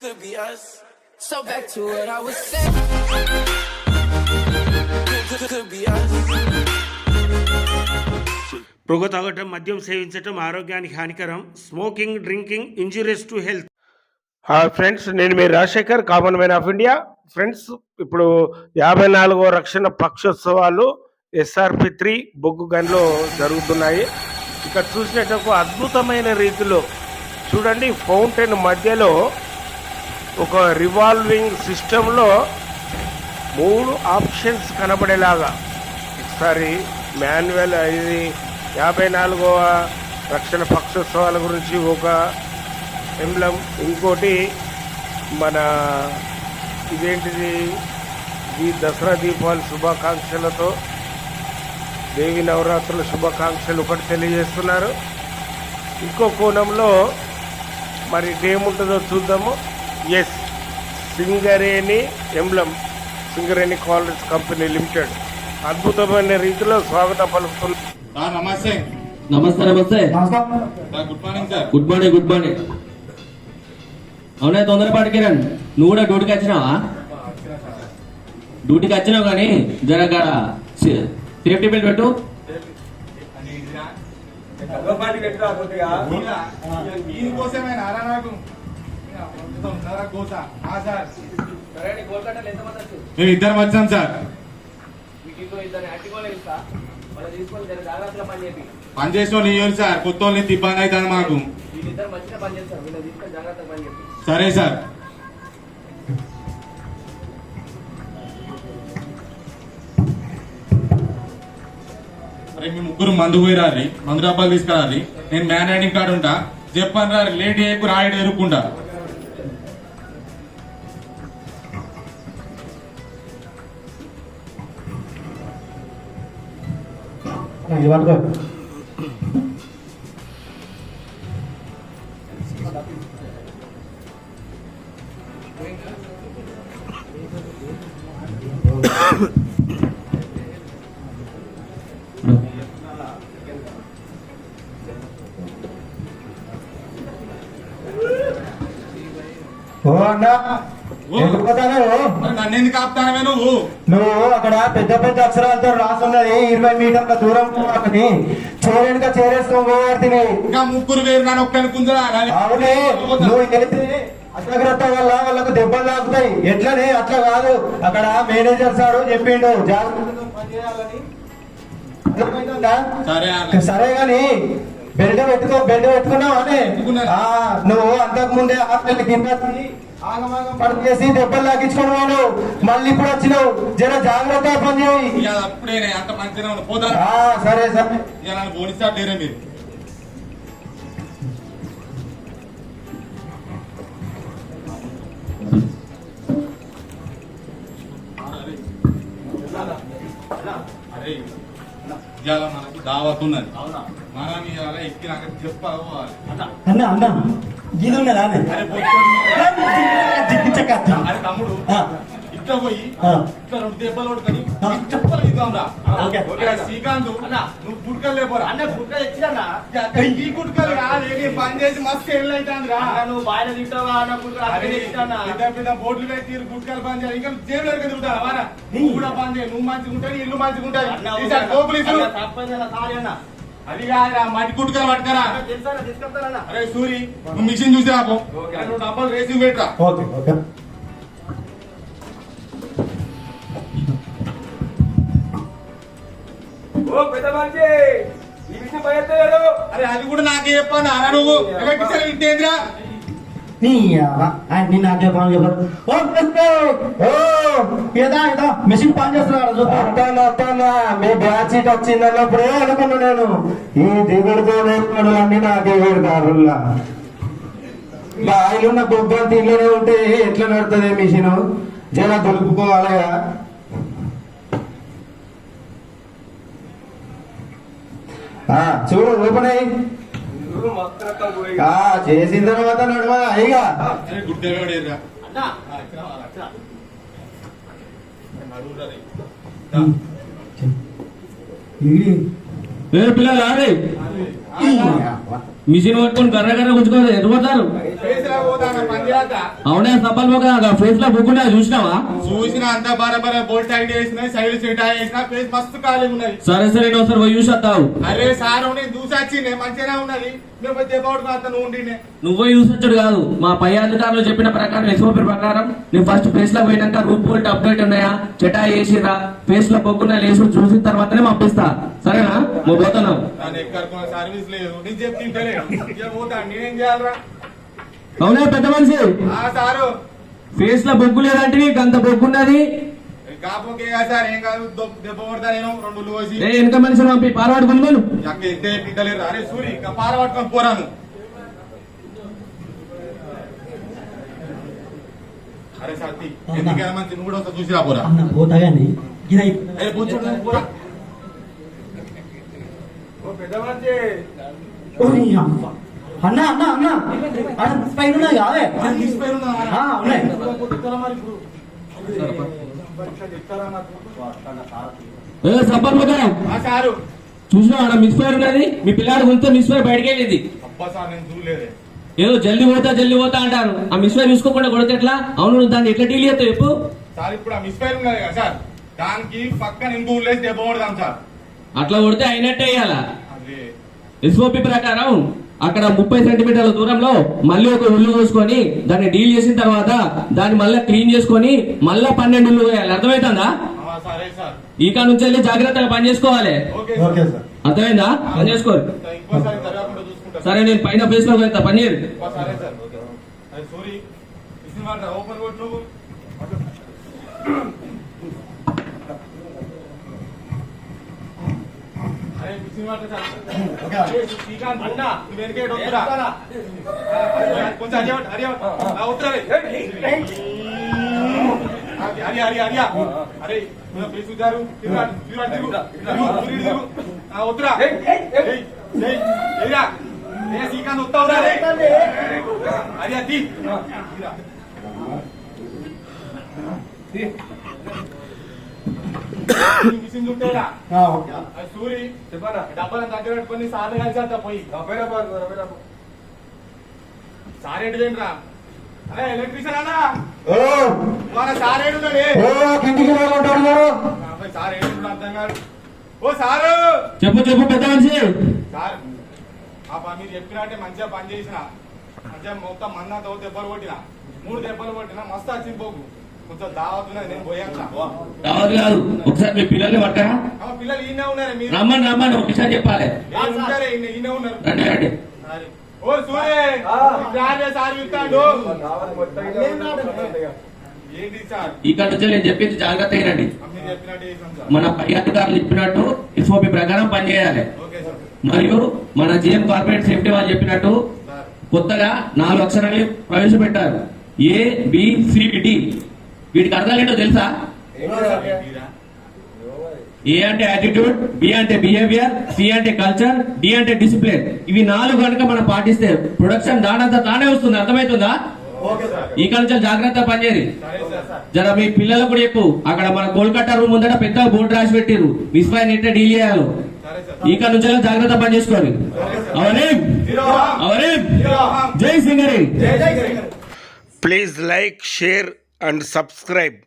could be us. So back to what I was saying. Could, could, could be us. పొగ తాగటం మద్యం సేవించటం ఆరోగ్యానికి హానికరం smoking drinking injuries to health friends నేను మీ Rajasekhar common man of India friends ఇప్పుడు యాభై నాలుగో రక్షణ పక్షోత్సవాలు ఎస్ఆర్పి త్రీ బొగ్గు గన్లో జరుగుతున్నాయి ఇక్కడ చూసినట్టు అద్భుతమైన రీతిలో చూడండి ఫౌంటైన్ మధ్యలో ఒక రివాల్వింగ్ సిస్టంలో మూడు ఆప్షన్స్ కనబడేలాగా. ఒకసారి మాన్యువల్ ఇది యాభై నాలుగవ రక్షణ పక్షోత్సవాల గురించి ఒక ఎంబ్లం ఇంకోటి మన ఇదేంటిది? ఈ దసరా దీపావళి శుభాకాంక్షలతో దేవి నవరాత్రుల శుభాకాంక్షలు ఒకటి తెలియజేస్తున్నారు. ఇంకో కోణంలో మరి ఏముంటుందో చూద్దాము. Yes Singareni emblem Singareni collieries company limited అద్భుతమైన రీతిలో స్వాగతం సార్ నమస్తే. నమస్తే నమస్తే. Good morning sir. Good morning good morning. అవునా తొందరపాటు కిరణ్. నువ్వు కూడా డ్యూటీకి వచ్చినావా? డ్యూటీకి వచ్చినావు కానీ జర సేఫ్టీ బెల్ట్ పెట్టు. దీనికోసమే నారా మేము ఇద్దరం వచ్చాం సార్. పని చేసిన ఇవ్వండి సార్ కొత్త వాళ్ళని ఇబ్బంది అవుతాను మాకు. సరే సార్. మీ ముగ్గురు మందు పోయిరారి మందు డబ్బాలు తీసుకురారి నేను మ్యాన్ ఐడి కార్డు ఉంటా. చెప్పాను రా లేట్ చేయకు రాయడం ఎరుక్కుంటా. ఓ అన్నా ఎందుకు పోతావు మరి నన్ను ఎందుకు ఆపుతానవే నువ్వు? నువ్వు అక్కడ పెద్ద పెద్ద అక్షరాలతో రాసున్నది ఇరవై మీటర్ల దూరం పోవాలని. చేరేనుక చేరేస్తావు ఇంకా ముగ్గురు వేరు నన్ను ఒక్కని అవునే నువ్వు చేస్తే అజాగ్రత్త వల్ల వాళ్ళకు దెబ్బలు తాకుతాయి. ఎట్లనే అట్లా కాదు. అక్కడ మేనేజర్ సారు చెప్పిండు జాగ్రత్తగా పనిచేయాలని. అర్థమవుతుందా? సరే సరే గాని బెల్ట్ పెట్టుకో బెల్ట్ పెట్టుకున్నావు అనే నువ్వు అంతకు ముందే హాస్టల్ కింద ఆగమాగం. చేసి దెబ్బలు లాగించుకున్నాడు మళ్ళీ ఇప్పుడు వచ్చినావు. జర జాగ్రత్త పని చేయి. అప్పుడే అంత మంచిగా సరే సరే. మీరు. అరే. ఇవాళ మనకు దావత్ ఉన్నది. మనం ఇవాళ ఎక్కినాక చెప్పాలి అన్న అన్న ఇది ఉన్నదా? అరే తమ్ముడు ఆ, ఇట్లా పోయి ఆ. ఇట్లా రెండు దెబ్బలు కొట్టుకొని ఇద్దాం రా శ్రీకాంత్ నువ్వు గుడ్కలు లేపోరా అన్న గుడ్డ తెచ్చిరన్నా ఈ గుడ్కలు కాదు పని చేసి మస్తు ఎల్లు అవుతుంది రా నువ్వు బాయిల తింటావా? అన్న అరే, పెద్ద బోర్డులు పెట్టి గుట్కాలు బంద్ చేయాలి. ఇంకా జేబులో తిరుగుతా వారా? నువ్వు కూడా బంద్ చేయి. నువ్వు మంచిగా ఉంటాయి ఇల్లు మంచిగా ఉంటాయి. ఈసారి పోపులు ఇసు. అది కాదురా మట్టి గుట్కాలు పట్టుకరా. అరే సూరి నువ్వు మిషన్ చూసి రాపో రెండు డబ్బాలు రేసింగ్ పెట్టరా. Okay okay. ఓ పెద్ద మనిషి ఈ విషయం భయలేదు అరే అది కూడా నాకే చెప్పాను నువ్వు. ఎలక్ట్రికల్ ఇంటేంద్రా నీ అవ్వ. ఆయన నిన్న అదే పని చెప్పారు ఓ పెద్ద ఓ ఏదా ఏదా మెషిన్ పని చేస్తున్నాడు అత్తాను అత్తాను మీ బ్యాచ్ సీట్ వచ్చిందన్నప్పుడే అనుకున్నా నేను. ఈ దిగుడుతో నేర్పడు అన్ని నాకే తీలోనే ఉంటే ఎట్లా నడుతుంది మిషన్? జర దులుపుకోవాలిగా చూడు ఓపెన్ అయ్యి. చేసిన తర్వాత నడవ అయ్యగా ఏ పిల్లలు. మిషన్ పట్టుకొని గర్ర గర్ర గుంజుకోవాలి ఎటు పోతారు? ఫేస్ లా పోతాను పని చేత అవునే సబ్బల్ ఒక ఫేస్లో బుక్ చూసినావా? చూసిన అంత బరాబర బోల్ట్ టైట్ చేసిన సైడ్ సెట్ చేసిన ఫేస్ మస్తు ఖాళీ ఉన్నది. సరే సరే ఒకసారి పోయి చూసి వస్తావు. అరే సార్ నేను చూసొచ్చిండే మంచిగానే ఉన్నది. నువ్వు చూసొచ్చుడు కాదు. మా పై అధికారులు చెప్పిన ప్రకారం ఎస్ఓపి ప్రకారం నేను ఫస్ట్ ఫేస్లో పోయినాక రూట్ బోల్ట్ అప్డేట్ ఉన్నాయా? చెటా వేసిరా ఫేస్లో బొగ్గున్నా లేసు చూసిన తర్వాతనే పంపిస్తా. సరేనా? నువ్వు పోతున్నావు. అవునా పెద్ద మనిషి? ఆ సారు. ఫేస్లో బొగ్గు లేదంటే అంత బొగ్గు ఉన్నది? కాపుకే సార్ ఏం కాదు దొ- దెబ్బ కొడతా నేను రెండు కోసి వెనక మనిషిని పంపి పారవాడు గుంజుకోను అక్క ఎంత పిక్కలేరు అరే సూరి ఇంకా పార పట్టుకొని పోరాను. అరే సత్తి ఎందుకైనా మంచి నువ్వు కూడా పోరా. అన్న పోతా కానీ ఇది. పోరా. అన్న అన్న అన్న. అన్న పైన ఉన్నాయి ఉన్నా ఆ, ఉన్నాయి. సబ్బర్ సారు. చూసినా ఆడ మిస్ ఫైర్ ఉన్నది? మీ పిల్లాడు గుంతే మిస్ ఫైర్ బయటకు వెళ్ళింది. ఏదో జల్ది పోతా జల్ది పోతా అంటారు. ఆ మిస్ ఫైర్ చూసుకోకుండా కొడితే ఎట్లా? అవును దాన్ని ఎట్లా డీల్ చేస్తావు చెప్పు. సార్ ఇప్పుడు ఆ మిస్ ఫైర్ ఉన్నది కదా సార్. దానికి పక్కన ఇంకో ఊళ్ళేసి దెబ్బ కొడదాం సార్? అట్లా కొడితే అయినట్టే వేయాలా ఎస్ఓపి ప్రకారం అక్కడ ముప్పై సెంటీమీటర్ల దూరంలో మళ్ళీ ఒక ఉల్లు కోసుకొని దాన్ని డీల్ చేసిన తర్వాత దాన్ని మళ్ళీ క్లీన్ చేసుకొని మళ్ళీ పన్నెండు ఉల్లు వేయాలి అర్థమవుతుందా కాడ నుంచి వెళ్ళి జాగ్రత్తగా పని చేసుకోవాలి. Okay okay sir. సార్ అర్థమైందా? పని చేసుకోరు. చూసుకుంటా. సరే నేను పైన ఫేస్లో వెళ్తా. పని ఓపెన్ కొట్టు నువ్వు అరే ఇసిన మాట సార్ ఓకే. అరే, శ్రీకాంత్ అన్న నువ్వు వెనకేట వద్దురా కొంచెం అడియా అడియా ఉత్తరా హరి హరి హరి అరే నువ్వు ఉత్తరా శ్రీకాంత్ మిషన్ చుట్టేరా ఆ, ఓకే. అది సూరి చెప్పనా? డబ్బాలను దగ్గర పెట్టుకొని సార్లు కలిసి అంతా పోయి. పోయినా పోయినా సారేడు వేండ్రా అరే ఎలక్ట్రీషియన్ అన్నా? ఓ! మన సారేడు ఉన్నాడే? ఓ కిందికి రామంటాడు గారు అబ్బాయి సార్ ఏంటి అర్థం కాదు. ఓ సారు! చెప్పు చెప్పు పెద్ద మనిషి. సార్ ఆ పని మీరు చెప్పినట్టే మంచిగా పని చేసిన. మంచిగా మొత్తం మన్నా తో దెబ్బలు కొట్టిన. మూడు దెబ్బలు కొట్టిన మస్తు వచ్చింది పోకు. పోయాను కాదు. ఒకసారి మీ పిల్లల్ని పట్టరా? పిల్లలు ఈయనే ఉన్నారు మీరు. రమ్మని రమ్మని ఒకసారి చెప్పాలి. రండి రండి. ఓ సార్ ఇక్కడ నుంచి నేను చెప్పింది జాగ్రత్త అయినండి మన పై అధికారులు చెప్పినట్టు ఎస్ఓపి ప్రకారం పనిచేయాలి ఓకే సార్. మరియు మన జిఎం కార్పొరేట్ సేఫ్టీ వాళ్ళు చెప్పినట్టు కొత్తగా నాలుగు అక్షరాలు ప్రవేశపెట్టారు. A B C D. వీటికి అర్థాలు ఏంటో తెలుసా? ఏ అంటే యాటిట్యూడ్ బి అంటే బిహేవియర్ సి అంటే కల్చర్ డి అంటే డిసిప్లిన్ ఇవి నాలుగు కనుక మనం పాటిస్తే ప్రొడక్షన్ దానంతా తానే వస్తుంది. అర్థమవుతుందా? Okay sir. ఈ నుంచి పనిచేయరు సరే సార్. జర మీ పిల్లలకు కూడా చెప్పు. అక్కడ మన కోల్కతా రూమ్ ముందట పెద్ద బోర్డు రాసి పెట్టిరు మిస్ ఫైన్ ఎట్లా డీల్ చేయాలి. ఈ నుంచి జాగ్రత్త పని చేసుకోవాలి అవరే అవరే జై సింగరే. జై జై Sriram. Please like share and subscribe.